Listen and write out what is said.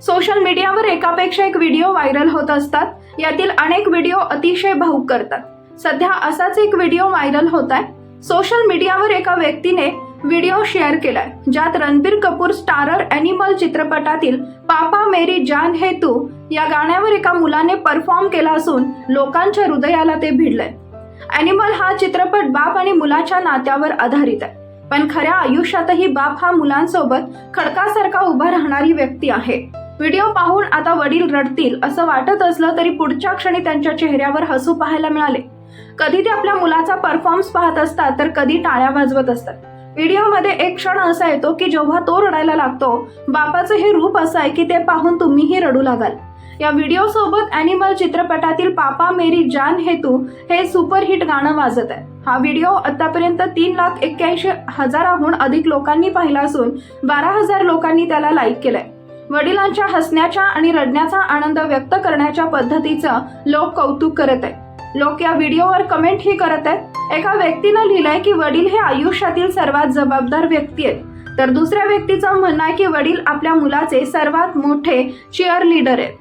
Social मीडियावर एकापेक्षा एक व्हिडिओ व्हायरल होत असतात. यातील अनेक व्हिडिओ अतिशय भाऊक करतात. सध्या असाच एक व्हिडिओ व्हायरल होत आहे. सोशल मीडियावर एका व्यक्तीने व्हिडिओ शेअर केलाय ज्यात रणबीर कपूर स्टारर अॅनिमल चित्रपटातील पापा मेरी जान हे तू या गाण्यावर एका मुलाने परफॉर्म केला असून लोकांच्या हृदयाला ते भिडलंय. अॅनिमल हा चित्रपट बाप आणि मुलाच्या नात्यावर आधारित आहे. पण खऱ्या आयुष्यातही बाप हा मुलांसोबत खडकासारखा उभा राहणारी व्यक्ती आहे. व्हिडिओ पाहून आता वडील रडतील असं वाटत असलं तरी पुढच्या क्षणी त्यांच्या चेहऱ्यावर हसू पाहायला मिळाले. कधी ते आपल्या मुलाचा परफॉर्मन्स पाहत असतात तर कधी टाळ्या वाजवत असतात. व्हिडिओमध्ये एक क्षण असा येतो की जेव्हा तो रडायला लागतो बापाचं हे रूप असं आहे की ते पाहून तुम्हीही रडू लागाल. या व्हिडिओ सोबत अॅनिमल चित्रपटातील पापा मेरी जान हेतू हे सुपरहिट गाणं वाजत आहे. हा व्हिडिओ आतापर्यंत तीन लाख एक्क्याऐंशी हजाराहून अधिक लोकांनी पाहिला असून बारा हजार लोकांनी त्याला लाईक केलंय. वडिलांच्या हसण्याच्या आणि रडण्याचा आनंद व्यक्त करण्याच्या पद्धतीचं लोक कौतुक करत आहेत. लोक या व्हिडिओवर कमेंटही करत आहेत. एका व्यक्तीनं लिहिलंय की वडील हे आयुष्यातील सर्वात जबाबदार व्यक्ती आहेत. तर दुसऱ्या व्यक्तीचं म्हणणं आहे की वडील आपल्या मुलाचे सर्वात मोठे चिअर लीडर आहेत.